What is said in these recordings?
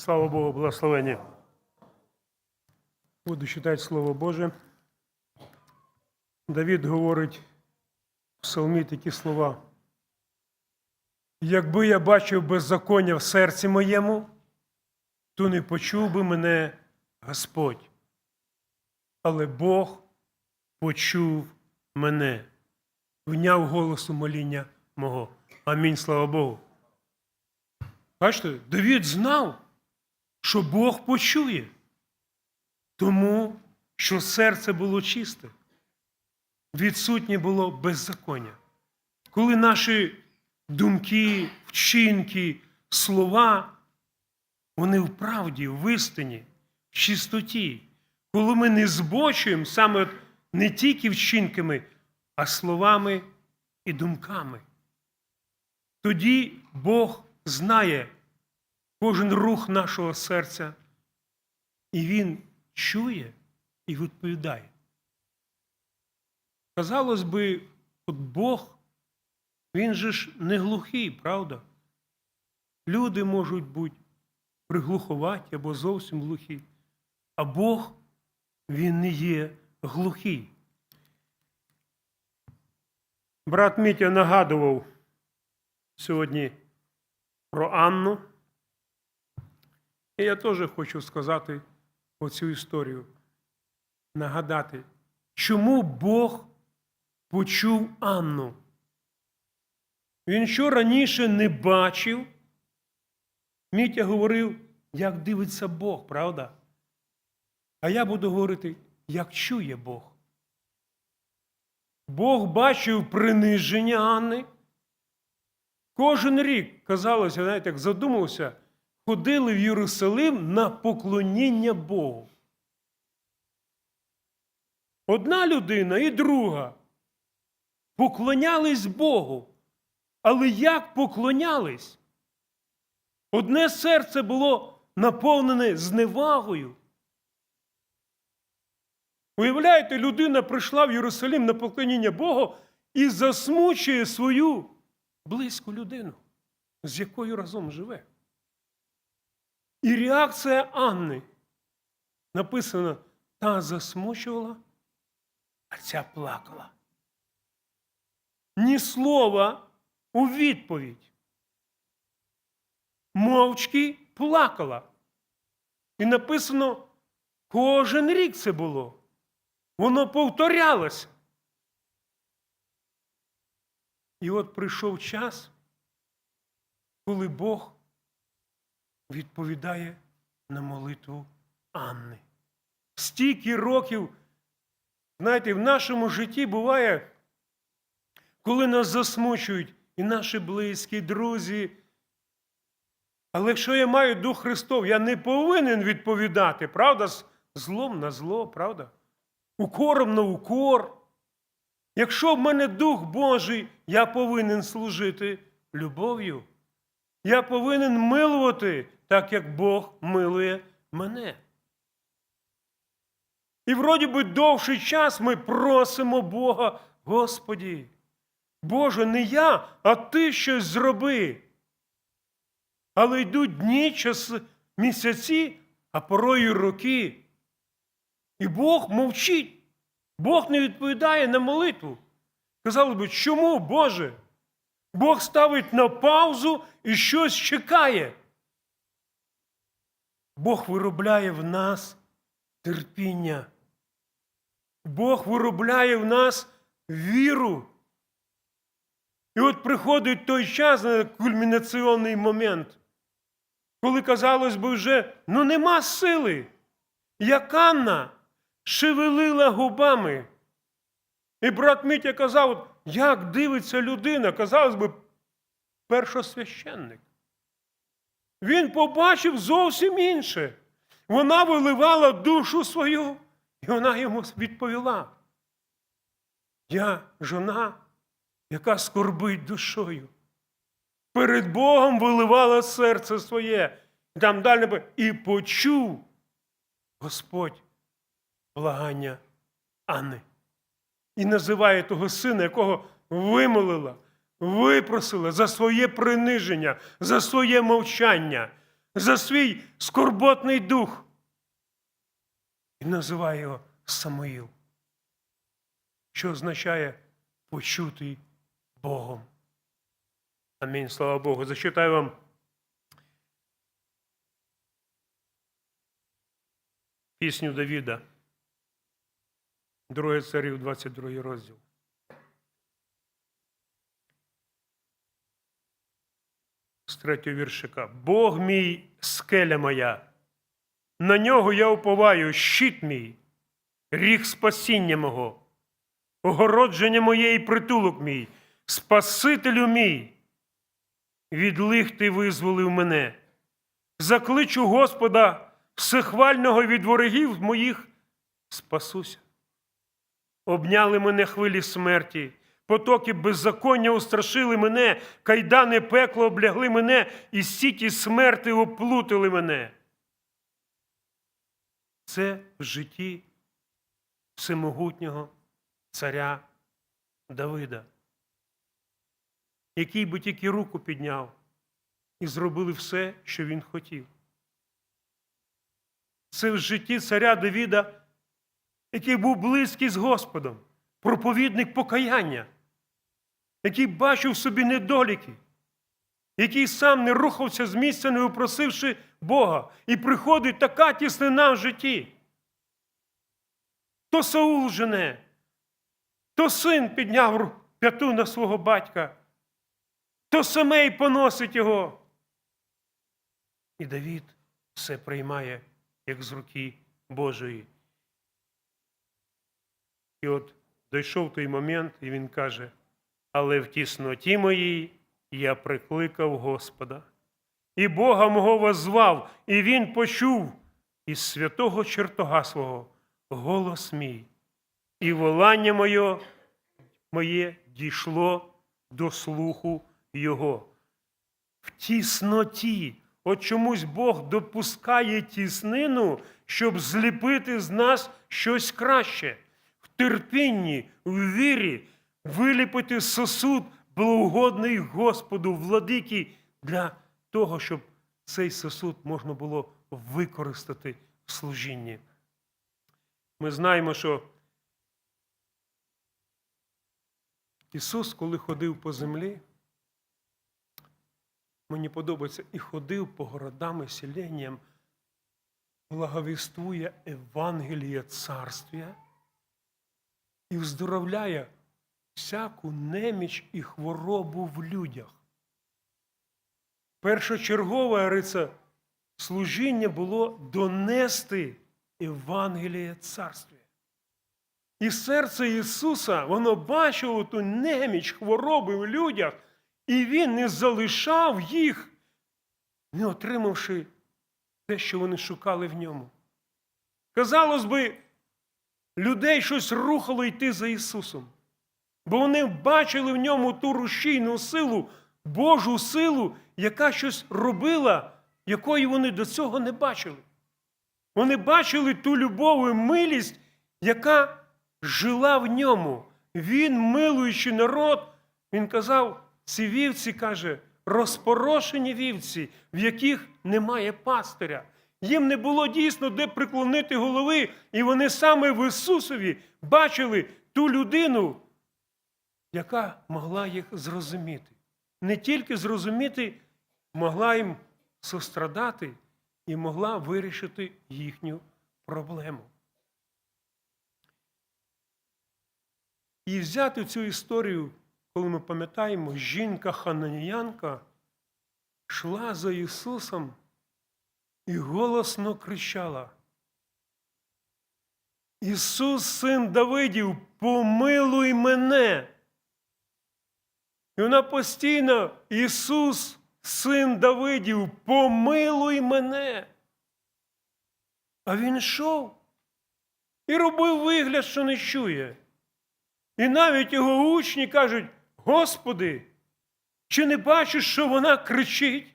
Слава Богу, благословення. Буду читати Слово Боже. Давід говорить в псалмі такі слова. Якби я бачив беззаконня в серці моєму, то не почув би мене Господь. Але Бог почув мене, вняв голосу моління мого. Амінь, слава Богу. Бачите, Давід знав, що Бог почує, тому що серце було чисте, відсутнє було беззаконня. Коли наші думки, вчинки, слова, вони в правді, в істині, в чистоті, коли ми не збочуємо саме не тільки вчинками, а словами і думками, тоді Бог знає кожен рух нашого серця, і Він чує і відповідає. Казалось би, от Бог, Він же ж не глухий, правда? Люди можуть бути приглуховаті або зовсім глухі, а Бог, Він не є глухий. Брат Мітя нагадував сьогодні про Анну. І я теж хочу сказати оцю історію, нагадати, чому Бог почув Анну. Він що раніше не бачив, Мітя говорив, як дивиться Бог, правда? А я буду говорити, як чує Бог. Бог бачив приниження Анни. Кожен рік, казалося, знаєте, як задумався, ходили в Єрусалим на поклоніння Богу. Одна людина і друга поклонялись Богу. Але як поклонялись? Одне серце було наповнене зневагою. Уявляєте, людина прийшла в Єрусалим на поклоніння Богу і засмучує свою близьку людину, з якою разом живе. І реакція Анни написано, та засмучувала, а ця плакала. Ні слова у відповідь. Мовчки плакала. І написано, кожен рік це було. Воно повторялося. І от прийшов час, коли Бог відповідає на молитву Анни. Стільки років, знаєте, в нашому житті буває, коли нас засмучують і наші близькі, друзі. Але якщо я маю Дух Христов, я не повинен відповідати, правда, злом на зло, правда? Укором на укор. Якщо в мене Дух Божий, я повинен служити любов'ю. Я повинен милувати, так як Бог милує мене. І вроді би довший час ми просимо Бога, Господі, Боже, не я, а Ти щось зроби. Але йдуть дні, часи, місяці, а порою роки. І Бог мовчить. Бог не відповідає на молитву. Казали би, чому, Боже? Бог ставить на паузу і щось чекає. Бог виробляє в нас терпіння. Бог виробляє в нас віру. І от приходить той час, кульмінаційний момент, коли, казалось би, вже ну нема сили. Як Анна шевелила губами. І брат Митя казав, як дивиться людина, казалось би, першосвященник. Він побачив зовсім інше. Вона виливала душу свою, і вона йому відповіла. Я жона, яка скорбить душою. Перед Богом виливала серце своє. І там далі і почув Господь благання Анни. І називає того сина, якого вимолила, випросила за своє приниження, за своє мовчання, за свій скорботний дух. І називає його Самуїл, що означає почутий Богом. Амінь. Слава Богу. Зачитаю вам пісню Давіда. Друге царів, 22 розділ. З третього віршика. Бог мій скеля моя, на нього я уповаю, щит мій, ріг спасіння мого, огородження моє і притулок мій, Спасителю мій, від лих ти визволив мене. Закличу Господа всехвального від ворогів моїх, спасуся. Обняли мене хвилі смерті, потоки беззаконня устрашили мене, кайдани пекло облягли мене, і сіті смерти оплутали мене. Це в житті всемогутнього царя Давида, який би тільки руку підняв і зробили все, що він хотів. Це в житті царя Давіда який був близький з Господом, проповідник покаяння, який бачив в собі недоліки, який сам не рухався з місця, не упросивши Бога, і приходить така тіснина в житті. То Саул жене, то син підняв п'яту на свого батька, то Семей поносить його. І Давід все приймає, як з руки Божої. І от дійшов той момент, і він каже: але в тісноті моїй я прикликав Господа, і Бога мого воззвав, і Він почув із святого чертога свого голос мій, і волання моє, моє дійшло до слуху Його. В тісноті. От чомусь Бог допускає тіснину, щоб зліпити з нас щось краще в терпінні, в вірі, виліпити сосуд благоугодний Господу, владики, для того, щоб цей сосуд можна було використати в служінні. Ми знаємо, що Ісус, коли ходив по землі, мені подобається, і ходив по городам і селенням, благовіствує Евангеліє Царствія і вздоровляє всяку неміч і хворобу в людях. Першочергове рице служіння було донести Евангеліє Царствія. І серце Ісуса, воно бачило ту неміч хвороби в людях, і Він не залишав їх, не отримавши те, що вони шукали в ньому. Казалось би, людей щось рухало йти за Ісусом, бо вони бачили в ньому ту рушійну силу, Божу силу, яка щось робила, якої вони до цього не бачили. Вони бачили ту любов і милість, яка жила в ньому. Він, милуючи народ, він казав, ці вівці, каже, розпорошені вівці, в яких немає пастиря. Їм не було дійсно де приклонити голови, і вони саме в Ісусові бачили ту людину, яка могла їх зрозуміти. Не тільки зрозуміти, могла їм сострадати і могла вирішити їхню проблему. І взяти цю історію, коли ми пам'ятаємо, жінка хананіянка йшла за Ісусом і голосно кричала. Ісус, син Давидів, помилуй мене. І вона постійно, Ісус, син Давидів, помилуй мене. А він йшов і робив вигляд, що не чує. І навіть його учні кажуть: Господи, чи не бачиш, що вона кричить?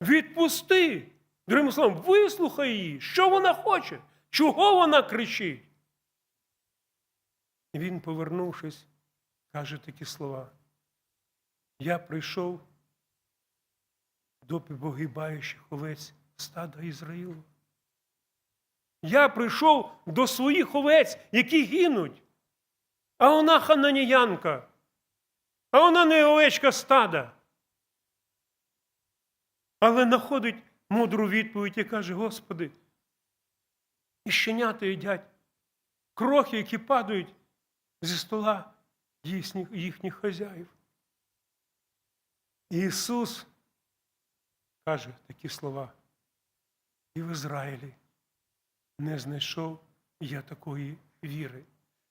Відпусти. Другим словом, вислухай її, що вона хоче, чого вона кричить. І він, повернувшись, каже такі слова. Я прийшов до погибаючих овець стада Ізраїлу. Я прийшов до своїх овець, які гинуть. А вона хананіянка. А вона не овечка стада. Але знаходить мудру відповідь і каже: Господи, і щенята їдять крохи, які падають зі стола їхніх, хазяїв. Ісус каже такі слова. І в Ізраїлі не знайшов я такої віри.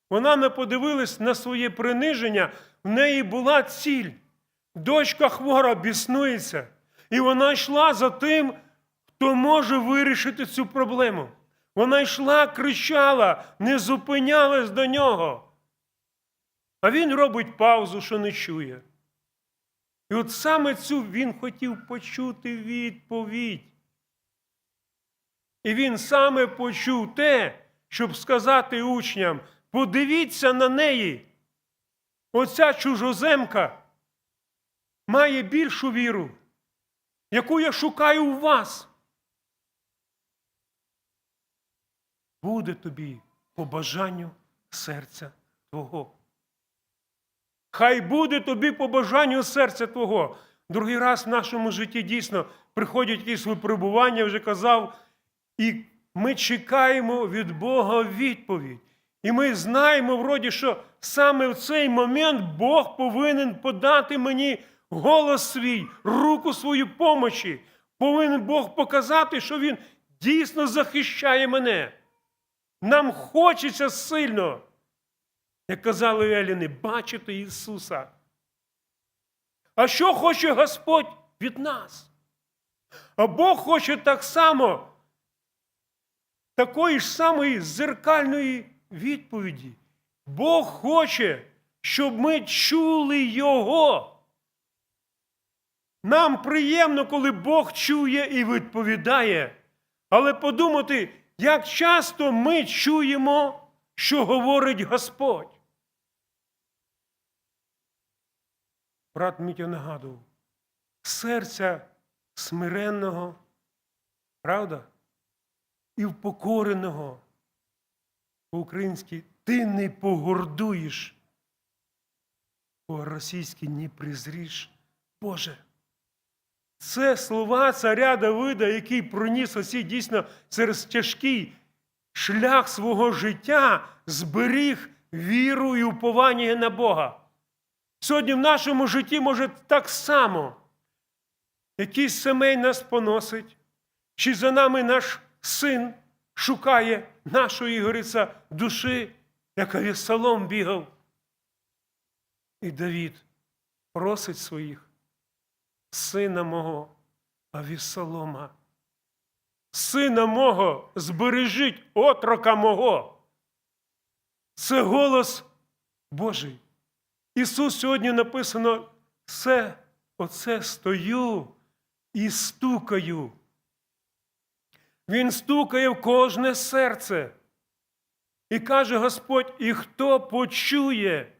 Вона не подивилась на своє приниження, в неї була ціль. Дочка хвора біснується, і вона йшла за тим, хто може вирішити цю проблему. Вона йшла, кричала, не зупинялась до нього. А він робить паузу, що не чує. І от саме цю він хотів почути відповідь. І він саме почув те, щоб сказати учням: подивіться на неї. Оця чужоземка має більшу віру, яку я шукаю у вас. Буде тобі по бажанню серця Твого. Хай буде тобі по бажанню серця Твого. Другий раз в нашому житті дійсно приходять якісь випробування, вже казав, і ми чекаємо від Бога відповідь. І ми знаємо, вроді, що саме в цей момент Бог повинен подати мені голос свій, руку свою помочі. Повинен Бог показати, що Він дійсно захищає мене. Нам хочеться сильно, як казали Еліни, бачити Ісуса. А що хоче Господь від нас? А Бог хоче так само, такої ж самої зеркальної відповіді. Бог хоче, щоб ми чули Його. Нам приємно, коли Бог чує і відповідає. Але подумати, як часто ми чуємо, що говорить Господь. Брат Мітя нагадував, серця смиренного, правда? І впокореного по-українськи ти не погордуєш, по-російськи не презріш Боже. Це слова царя Давида, який проніс оці дійсно через тяжкий шлях свого життя, зберіг віру і уповання на Бога. Сьогодні в нашому житті може так само. Якийсь семей нас поносить, чи за нами наш син шукає нашої говориться, душі, як Авісалом бігав. І Давід просить своїх сина мого Авісалома. Сина мого, збережіть отрока мого. Це голос Божий. Ісус сьогодні написано, все оце стою і стукаю. Він стукає в кожне серце. І каже Господь, і хто почує,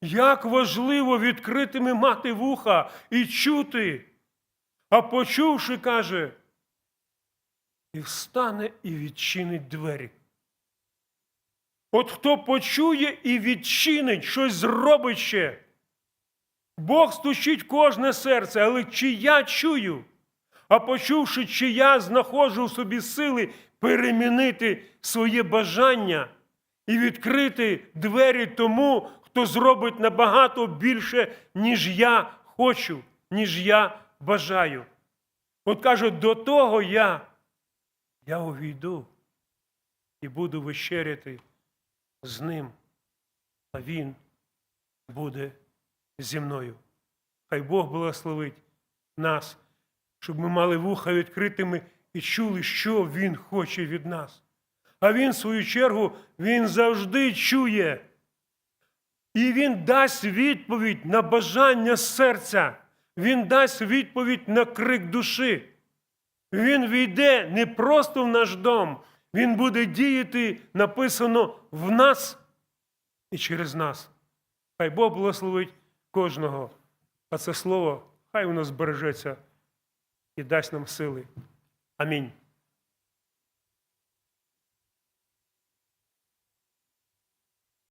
як важливо відкритими мати вуха і чути, а почувши, каже, і встане і відчинить двері. От хто почує і відчинить, щось зробить ще. Бог стучить кожне серце, але чи я чую, а почувши, чи я знаходжу в собі сили перемінити своє бажання і відкрити двері тому, хто зробить набагато більше, ніж я хочу, ніж я бажаю. От каже, до того я, я увійду і буду вечеряти з ним, а він буде зі мною. Хай Бог благословить нас, щоб ми мали вуха відкритими і чули, що Він хоче від нас. А Він, в свою чергу, Він завжди чує. І Він дасть відповідь на бажання серця. Він дасть відповідь на крик душі. Він війде не просто в наш дом, Він буде діяти, написано в нас і через нас. Хай Бог благословить кожного. А це слово, хай воно збережеться і дасть нам сили. Амінь.